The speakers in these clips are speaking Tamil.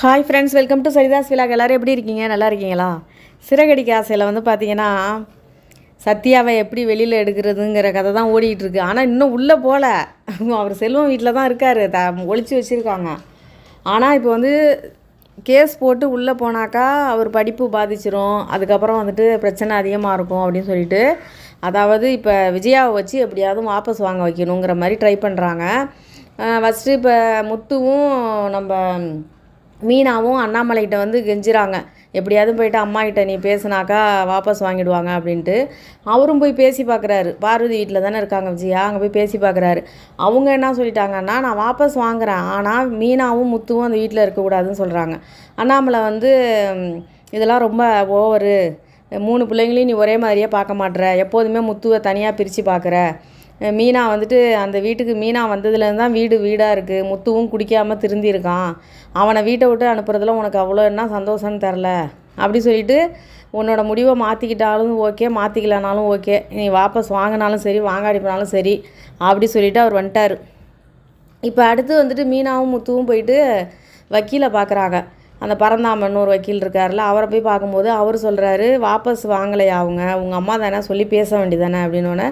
Hi friends welcome to Saritha's vlog எல்லோரும் எப்படி இருக்கீங்க? நல்லா இருக்கீங்களா? சிறகடிக்க ஆசையில் வந்து பார்த்தீங்கன்னா சத்யாவை எப்படி வெளியில் எடுக்கிறதுங்கிற கதை தான் ஓடிக்கிட்டு இருக்கு. ஆனால் இன்னும் உள்ளே போகல அவர் செல்வம் வீட்டில் தான் இருக்கார். த ஒழிச்சு வச்சுருக்காங்க. ஆனால் இப்போ வந்து கேஸ் போட்டு உள்ளே போனாக்கா அவர் படிப்பு பாதிச்சிரும். அதுக்கப்புறம் வந்துட்டு பிரச்சனை அதிகமாக இருக்கும் அப்படின்னு சொல்லிட்டு அதாவது இப்போ விஜயாவை வச்சு எப்படியாவது வாபஸ் வாங்க வைக்கணுங்கிற மாதிரி ட்ரை பண்ணுறாங்க ஃபஸ்ட்டு இப்போ முத்துவும் நம்ம மீனாவும் அண்ணாமலைகிட்ட வந்து கெஞ்சுறாங்க. எப்படியாவது போயிட்டு அம்மா கிட்ட நீ பேசுனாக்கா வாபஸ் வாங்கிடுவாங்க அப்படின்ட்டு. அவரும் போய் பேசி பார்க்குறாரு பார்வதி வீட்டில் தானே இருக்காங்க விஜயா? அங்கே போய் பேசி பார்க்குறாரு அவங்க என்ன சொல்லிட்டாங்கன்னா நான் வாபஸ் வாங்குறேன். ஆனால் மீனாவும் முத்துவும் அந்த வீட்டில் இருக்கக்கூடாதுன்னு சொல்கிறாங்க அண்ணாமலை வந்து இதெல்லாம் ரொம்ப ஓவரு. மூணு பிள்ளைங்களையும் நீ ஒரே மாதிரியே பார்க்க மாட்ற. எப்போதுமே முத்துவை தனியாக பிரித்து பார்க்குற மீனா வந்துட்டு அந்த வீட்டுக்கு மீனா வந்ததுலேருந்து தான் வீடு வீடாக இருக்குது முத்துவும் குடிக்காமல் திருந்திருக்கான் அவனை வீட்டை விட்டு அனுப்புறதுல உனக்கு அவ்வளோ என்ன சந்தோஷம்னு தரல அப்படி சொல்லிட்டு உன்னோட முடிவை மாற்றிக்கிட்டாலும் ஓகே மாற்றிக்கலனாலும் ஓகே. நீ வாபஸ் வாங்கினாலும் சரி வாங்காடிப்பினாலும் சரி அப்படி சொல்லிட்டு அவர் வந்துட்டார். இப்போ அடுத்து வந்துட்டு மீனாவும் முத்துவும் போயிட்டு வக்கீலை பார்க்குறாங்க அந்த பரந்தாமன் ஒரு வக்கீல் இருக்கார்ல அவரை போய் பார்க்கும்போது அவர் சொல்கிறாரு வாபஸ் வாங்கலையா அவங்க? உங்கள் அம்மா தானே சொல்லி பேச வேண்டியதானே? அப்படின்னோடனே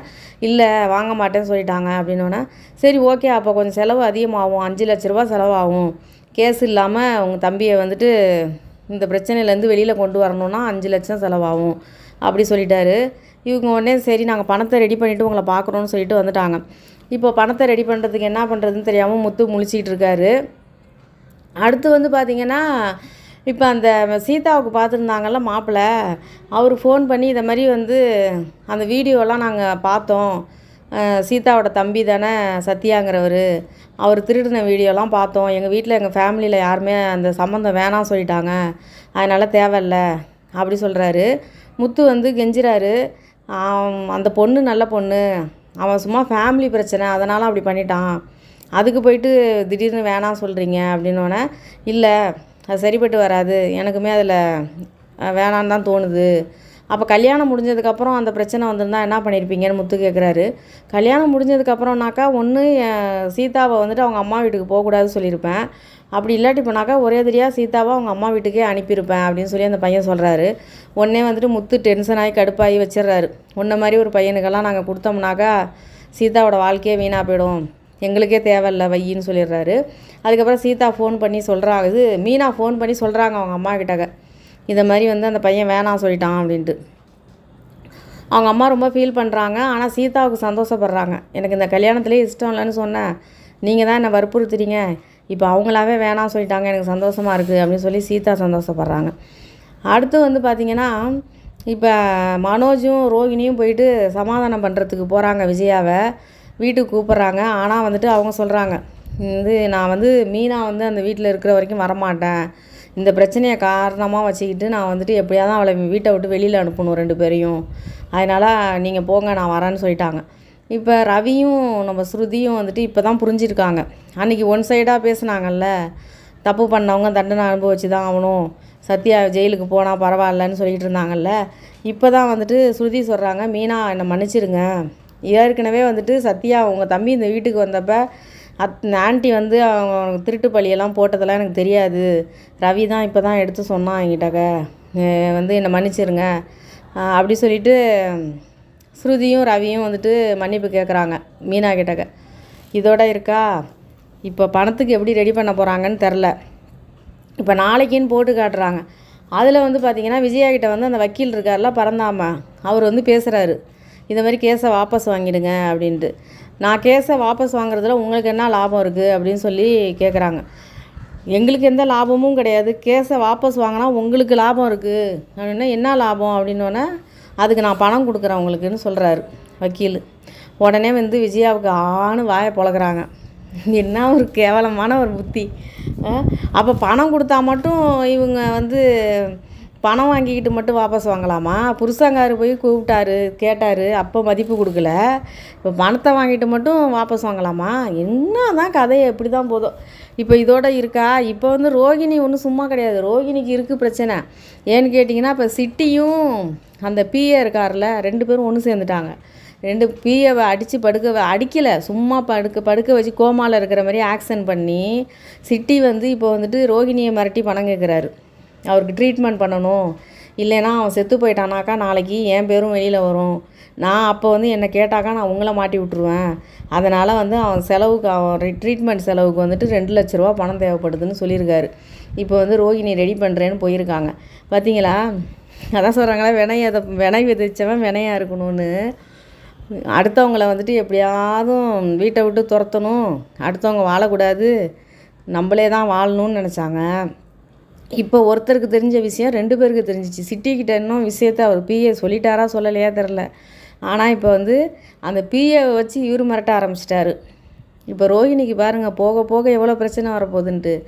இல்லை வாங்க மாட்டேன்னு சொல்லிட்டாங்க. அப்படின்னோடனே சரி ஓகே அப்போ கொஞ்சம் செலவு அதிகமாகும். அஞ்சு லட்ச ரூபா செலவாகும். கேஸ் இல்லாமல் உங்கள் தம்பியை வந்துட்டு இந்த பிரச்சனையிலேருந்து வெளியில் கொண்டு வரணும்னா அஞ்சு லட்சம் செலவாகும். அப்படி சொல்லிட்டாரு. இவங்க உடனே சரி நாங்கள் பணத்தை ரெடி பண்ணிவிட்டு உங்களை பார்க்குறோன்னு சொல்லிட்டு வந்துட்டாங்க. இப்போ பணத்தை ரெடி பண்ணுறதுக்கு என்ன பண்ணுறதுன்னு தெரியாமல் முத்து முழிச்சிக்கிட்டு இருக்காரு. அடுத்து வந்து பார்த்திங்கன்னா இப்போ அந்த சீதாவுக்கு பார்த்துருந்தாங்கல்ல மாப்பிள்ளை அவர் ஃபோன் பண்ணி இதை மாதிரி வந்து அந்த வீடியோலாம் நாங்கள் பார்த்தோம். சீதாவோட தம்பி தானே சத்யாங்கிறவர். அவர் திருடின வீடியோலாம் பார்த்தோம். எங்கள் வீட்டில் எங்கள் ஃபேமிலியில் யாருமே அந்த சம்மந்தம் வேணாம் சொல்லிட்டாங்க. அதனால் தேவையில்ல அப்படி சொல்கிறாரு முத்து வந்து கெஞ்சிறாரு. அந்த பொண்ணு நல்ல பொண்ணு. அவன் சும்மா ஃபேமிலி பிரச்சனை அதனால் அப்படி பண்ணிட்டான். அதுக்கு போயிட்டு திடீர்னு வேணாம் சொல்கிறீங்க அப்படின்னோடனே இல்லை அது சரிப்பட்டு வராது. எனக்குமே அதில் வேணான்னு தான் தோணுது. அப்போ கல்யாணம் முடிஞ்சதுக்கப்புறம் அந்த பிரச்சனை வந்திருந்தா என்ன பண்ணியிருப்பீங்கன்னு முத்து கேட்குறாரு கல்யாணம் முடிஞ்சதுக்கப்புறம்னாக்கா ஒன்று சீதாவை வந்துட்டு அவங்க அம்மா வீட்டுக்கு போகக்கூடாதுன்னு சொல்லியிருப்பேன். அப்படி இல்லாட்டி போனாக்கா ஒரே தெரியா சீதாவை அவங்க அம்மா வீட்டுக்கே அனுப்பியிருப்பேன் அப்படின்னு சொல்லி அந்த பையன் சொல்கிறாரு உடனே வந்துட்டு முத்து டென்ஷன் ஆகி கடுப்பாகி வச்சிடுறாரு. உன்ன மாதிரி ஒரு பையனுக்கெல்லாம் நாங்கள் கொடுத்தோம்னாக்கா சீதாவோட வாழ்க்கையே வீணாக போயிடும். எங்களுக்கே தேவையில்ல வையின்னு சொல்லிடுறாரு. அதுக்கப்புறம் சீதா ஃபோன் பண்ணி சொல்கிறாங்க இது மீனா ஃபோன் பண்ணி சொல்கிறாங்க அவங்க அம்மா கிட்டக்க. இதை மாதிரி வந்து அந்த பையன் வேணாம் சொல்லிட்டான் அப்படின்ட்டு. அவங்க அம்மா ரொம்ப ஃபீல் பண்ணுறாங்க ஆனால் சீதாவுக்கு சந்தோஷப்படுறாங்க. எனக்கு இந்த கல்யாணத்துலேயே இஷ்டம் இல்லைன்னு சொன்னேன். நீங்கள் தான் என்னை வற்புறுத்துறீங்க. இப்போ அவங்களாவே வேணாம் சொல்லிட்டாங்க எனக்கு சந்தோஷமாக இருக்குது அப்படின்னு சொல்லி சீதா சந்தோஷப்படுறாங்க. அடுத்து வந்து பார்த்திங்கன்னா இப்போ மனோஜும் ரோகிணியும் போயிட்டு சமாதானம் பண்ணுறதுக்கு போகிறாங்க விஜயாவை. வீட்டுக்கு கூப்பிட்றாங்க. ஆனால் வந்துட்டு அவங்க சொல்கிறாங்க வந்து நான் வந்து மீனா வந்து அந்த வீட்டில் இருக்கிற வரைக்கும் வரமாட்டேன். இந்த பிரச்சனையை காரணமாக வச்சுக்கிட்டு நான் வந்துட்டு எப்படியாவது அவளை வீட்டை விட்டு வெளியில் அனுப்பணும் ரெண்டு பேரையும். அதனால் நீங்கள் போங்க நான் வரேன்னு சொல்லிட்டாங்க. இப்போ ரவியும் நம்ம ஸ்ருதியும் வந்துட்டு இப்போ தான் புரிஞ்சிருக்காங்க. அன்றைக்கி ஒன் சைடாக பேசுனாங்கல்ல தப்பு பண்ணவங்க தண்டனை அனுபவிச்சு தான் ஆகணும். சத்யா ஜெயிலுக்கு போனால் பரவாயில்லன்னு சொல்லிகிட்டு இருந்தாங்கல்ல. இப்போ தான் வந்துட்டு ஸ்ருதி சொல்கிறாங்க மீனா என்னை மன்னிச்சிருங்க. ஏற்கனவே வந்துட்டு சத்யா அவங்க தம்பி இந்த வீட்டுக்கு வந்தப்போ அத் ஆண்டி வந்து அவங்க திருட்டு பழியெல்லாம் போட்டதெல்லாம் எனக்கு தெரியாது. ரவி தான் இப்போ தான் எடுத்து சொன்னான் என்கிட்டக்க வந்து என்னை மன்னிச்சிருங்க. அப்படி சொல்லிட்டு ஸ்ருதியும் ரவியும் வந்துட்டு மன்னிப்பு கேட்குறாங்க மீனா கிட்டக்க. இதோட இருக்கா? இப்போ பணத்துக்கு எப்படி ரெடி பண்ண போகிறாங்கன்னு தெரில. இப்போ நாளைக்குன்னு போட்டு காட்டுறாங்க. அதில் வந்து பார்த்திங்கன்னா விஜயா கிட்ட வந்து அந்த வக்கீல் இருக்கார்ல பறந்தாம அவர் வந்து பேசுகிறாரு இந்த மாதிரி கேஸை வாபஸ் வாங்கிடுங்க அப்படின்ட்டு. நான் கேஸை வாபஸ் வாங்குறதுல உங்களுக்கு என்ன லாபம் இருக்குது அப்படின்னு சொல்லி கேட்குறாங்க எங்களுக்கு எந்த லாபமும் கிடையாது. கேஸை வாபஸ் வாங்கினா உங்களுக்கு லாபம் இருக்குது அப்படின்னா என்ன லாபம் அப்படின்னோடனே அதுக்கு நான் பணம் கொடுக்குறேன் உங்களுக்குன்னு சொல்கிறாரு வக்கீல். உடனே வந்து விஜயாவுக்கு ஆணு வாயை பழகிறாங்க என்ன ஒரு கேவலமான ஒரு புத்தி. அப்போ பணம் கொடுத்தா மட்டும் இவங்க வந்து பணம் வாங்கிக்கிட்டு மட்டும் வாபஸ் வாங்கலாமா? புருஷங்காரு போய் கூப்பிட்டாரு கேட்டார் அப்போ மதிப்பு கொடுக்கல. இப்போ பணத்தை வாங்கிட்டு மட்டும் வாபஸ் வாங்கலாமா? என்ன தான் கதையை எப்படி தான் போதும். இப்போ இதோட இருக்கா? இப்போ வந்து ரோகிணி ஒன்றும் சும்மா கிடையாது. ரோகிணிக்கு இருக்குது பிரச்சனை. ஏன்னு கேட்டிங்கன்னா இப்போ சிட்டியும் அந்த பிஏ இருக்கார்ல ரெண்டு பேரும் ஒன்று சேர்ந்துட்டாங்க. ரெண்டு பிஏவை அடித்து படுக்க அடிக்கலை. சும்மா படுக்க படுக்க வச்சு கோமாவில் இருக்கிற மாதிரி ஆக்ஷன் பண்ணி சிட்டி வந்து இப்போ வந்துட்டு ரோகிணியை மிரட்டி பணம் கேட்குறாரு அவருக்கு ட்ரீட்மெண்ட் பண்ணணும். இல்லைன்னா அவன் செத்து போயிட்டானாக்கா நாளைக்கு என் பேரும் வெளியில் வரும். நான் அப்போ வந்து என்னை கேட்டாக்கா நான் உங்களை மாட்டி விட்ருவேன் அதனால் வந்து அவன் செலவுக்கு அவன் ட்ரீட்மெண்ட் செலவுக்கு வந்துட்டு ரெண்டு லட்ச ரூபா பணம் தேவைப்படுதுன்னு சொல்லியிருக்காரு. இப்போ வந்து ரோகிணி ரெடி பண்ணுறேன்னு போயிருக்காங்க. பார்த்தீங்களா அதான் சொல்கிறாங்களா வினைய வினை விதைச்சவன் வினையாக இருக்கணும்னு. அடுத்தவங்கள வந்துட்டு எப்படியாவதும் வீட்டை விட்டு துரத்தணும். அடுத்தவங்க வாழக்கூடாது. நம்மளே தான் வாழணும்னு நினச்சாங்க. இப்போ ஒருத்தருக்கு தெரிஞ்ச விஷயம் ரெண்டு பேருக்கு தெரிஞ்சிச்சு. சிட்டிக்கிட்ட இன்னும் விஷயத்த அவர் பிஏ சொல்லிட்டாரா சொல்லலையா தெரில ஆனால் இப்போ வந்து அந்த பிஏ வச்சு இவர் மிரட்ட ஆரம்பிச்சிட்டாரு. இப்போ ரோஹிணிக்கு பாருங்கள் போக போக எவ்வளோ பிரச்சனை வரப்போகுதுன்ட்டு.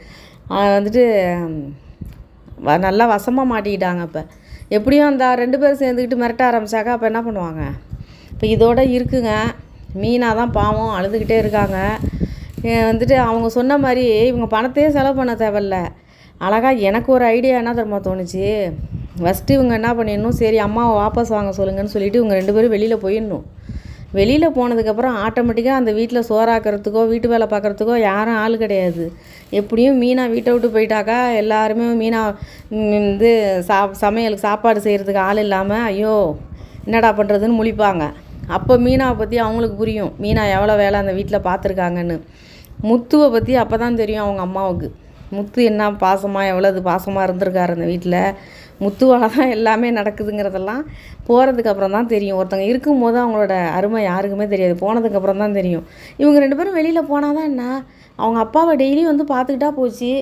வந்துட்டு வ- நல்லா வசமாக மாட்டிக்கிட்டாங்க இப்போ. எப்படியும் அந்த ரெண்டு பேரும் சேர்ந்துக்கிட்டு மிரட்ட ஆரம்பிச்சாக்கா அப்போ என்ன பண்ணுவாங்க? இப்போ இதோட இருக்குங்க. மீனாக தான் பாவம் அழுதுகிட்டே இருக்காங்க. வந்துட்டு அவங்க சொன்ன மாதிரி இவங்க பணத்தையே செலவு பண்ண தேவையில்ல. அழகாக எனக்கு ஒரு ஐடியா என்ன தெரியுமா தோணுச்சு? ஃபஸ்ட்டு இவங்க என்ன பண்ணிடணும்? சரி அம்மாவை வாபஸ் வாங்க சொல்லுங்கன்னு சொல்லிவிட்டு இவங்க ரெண்டு பேரும் வெளியில் போயிடணும். வெளியில் போனதுக்கப்புறம் ஆட்டோமேட்டிக்காக அந்த வீட்டில் சோறாக்குறதுக்கோ வீட்டு வேலை பார்க்குறதுக்கோ யாரும் ஆள் கிடையாது. எப்படியும் மீனா வீட்டை விட்டு போயிட்டாக்கா எல்லாருமே மீனா வந்து சா சமையலுக்கு சாப்பாடு செய்கிறதுக்கு ஆள் இல்லாமல் ஐயோ என்னடா பண்ணுறதுன்னு முழிப்பாங்க. அப்போ மீனாவை பற்றி அவங்களுக்கு புரியும். மீனா எவ்வளோ வேலை அந்த வீட்டில் பார்த்துருக்காங்கன்னு. முத்துவை பற்றி அப்போ தான் தெரியும் அவங்க அம்மாவுக்கு. முத்து என்ன பாசமாக எவ்வளவு பாசமாக இருந்திருக்காரு அந்த வீட்டில் முத்துவால் தான் எல்லாமே நடக்குதுங்கிறதெல்லாம் போகிறதுக்கு அப்புறம் தான் தெரியும். ஒருத்தங்க இருக்கும்போது அவங்களோட அருமை யாருக்குமே தெரியாது. போனதுக்கு அப்புறம் தான் தெரியும். இவங்க ரெண்டு பேரும் வெளியில் போனால் தான் என்ன? அவங்க அப்பாவை டெய்லி வந்து பார்த்துக்கிட்டா போச்சு.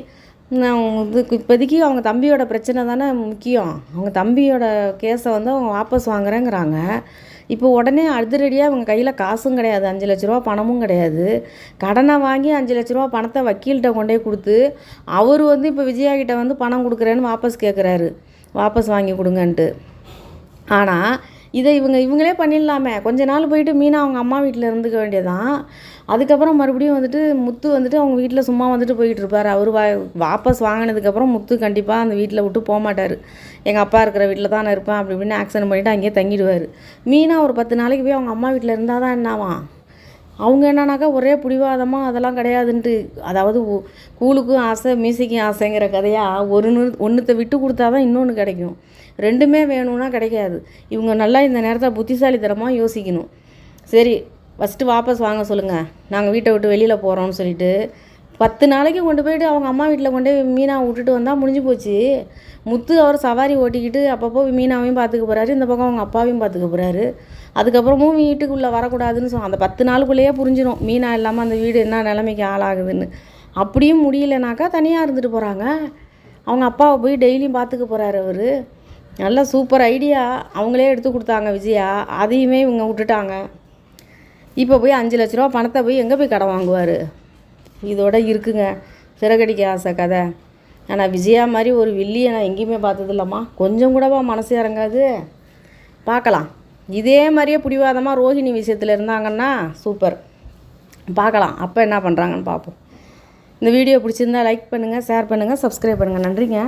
நான் இதுக்கு இப்போதைக்கு அவங்க தம்பியோட பிரச்சனை தானே முக்கியம். அவங்க தம்பியோட கேஸை வந்து அவங்க வாபஸ் வாங்குறேங்கிறாங்க. இப்போ உடனே அதிரடியாக அவங்க கையில் காசும் கிடையாது அஞ்சு லட்ச ரூபா பணமும் கிடையாது. கடனை வாங்கி அஞ்சு லட்ச ரூபா பணத்தை வக்கீல்கிட்ட கொண்டே கொடுத்து அவர் வந்து இப்போ விஜயா கிட்ட வந்து பணம் கொடுக்குறேன்னு வாபஸ் கேட்குறாரு வாபஸ் வாங்கி கொடுங்கன்ட்டு. ஆனால் இதை இவங்க இவங்களே பண்ணிடலாமே. கொஞ்ச நாள் போயிட்டு மீனா அவங்க அம்மா வீட்டில் இருந்துக்க வேண்டியதான் அதுக்கப்புறம் மறுபடியும் வந்துட்டு முத்து வந்துட்டு அவங்க வீட்டில் சும்மா வந்துட்டு போயிட்டு இருப்பார். அவர் வா வாபஸ் வாங்கினதுக்கப்புறம் முத்து கண்டிப்பாக அந்த வீட்டில் விட்டு போக மாட்டார் எங்கள் அப்பா இருக்கிற வீட்டில் தான் நான் இருப்பேன் அப்படி இப்படின்னு ஆக்சிடென்ட் பண்ணிவிட்டு அங்கேயே தங்கிடுவார். மீனா ஒரு பத்து நாளைக்கு போய் அவங்க அம்மா வீட்டில் இருந்தால் தான் என்னாவான்? அவங்க என்னன்னாக்கா ஒரே பிடிவாதமாக அதெல்லாம் கிடையாதுன்ட்டு அதாவது கூலுக்கும் ஆசை மியூசிக்கும் ஆசைங்கிற கதையாக ஒரு ஒன்றுத்தை விட்டு கொடுத்தா தான் இன்னொன்று கிடைக்கும். ரெண்டுமே வேணும்னா கிடைக்காது. இவங்க நல்லா இந்த நேரத்தில் புத்திசாலித்தனமாக யோசிக்கணும். சரி ஃபஸ்ட்டு வாபஸ் வாங்க சொல்லுங்கள் நாங்கள் வீட்டை விட்டு வெளியில் போகிறோம்னு சொல்லிட்டு பத்து நாளைக்கு கொண்டு போயிட்டு அவங்க அம்மா வீட்டில் கொண்டு போய் மீனாவை விட்டுட்டு வந்தால் முடிஞ்சு போச்சு. முத்து அவர் சவாரி ஓட்டிக்கிட்டு அப்பப்போ மீனாவையும் பார்த்துக்க போகிறாரு இந்த பக்கம் அவங்க அப்பாவையும் பார்த்துக்க போகிறாரு அதுக்கப்புறமும் வீட்டுக்குள்ளே வரக்கூடாதுன்னு சொ அந்த பத்து நாளுக்குள்ளேயே புரிஞ்சிடும் மீனா இல்லாமல் அந்த வீடு என்ன நிலைமைக்கு ஆளாகுதுன்னு. அப்படியும் முடியலனாக்கா தனியாக இருந்துட்டு போகிறாங்க அவங்க அப்பாவை போய் டெய்லியும் பார்த்துக்க போகிறாரு அவர். நல்ல சூப்பர் ஐடியா. அவங்களே எடுத்து கொடுத்தாங்க விஜயா. அதையுமே இவங்க விட்டுட்டாங்க. இப்போ போய் அஞ்சு லட்ச ரூபா பணத்தை போய் எங்கே போய் கடன் வாங்குவார்? இதோட இருக்குங்க. சிறகடிக்க ஆசை கதை. ஆனால் விஜயா மாதிரி ஒரு வில்லியை நான் எங்கேயுமே பார்த்ததில்லம்மா. கொஞ்சம் கூடவா மனசு இறங்காது? பார்க்கலாம். இதே மாதிரியே பிடிவாதமாக ரோஹிணி விஷயத்தில் இருந்தாங்கன்னா சூப்பர். பார்க்கலாம். அப்போ என்ன பண்ணுறாங்கன்னு பார்ப்போம். இந்த வீடியோ பிடிச்சிருந்தா லைக் பண்ணுங்கள் ஷேர் பண்ணுங்கள் சப்ஸ்கிரைப் பண்ணுங்கள் நன்றிங்க.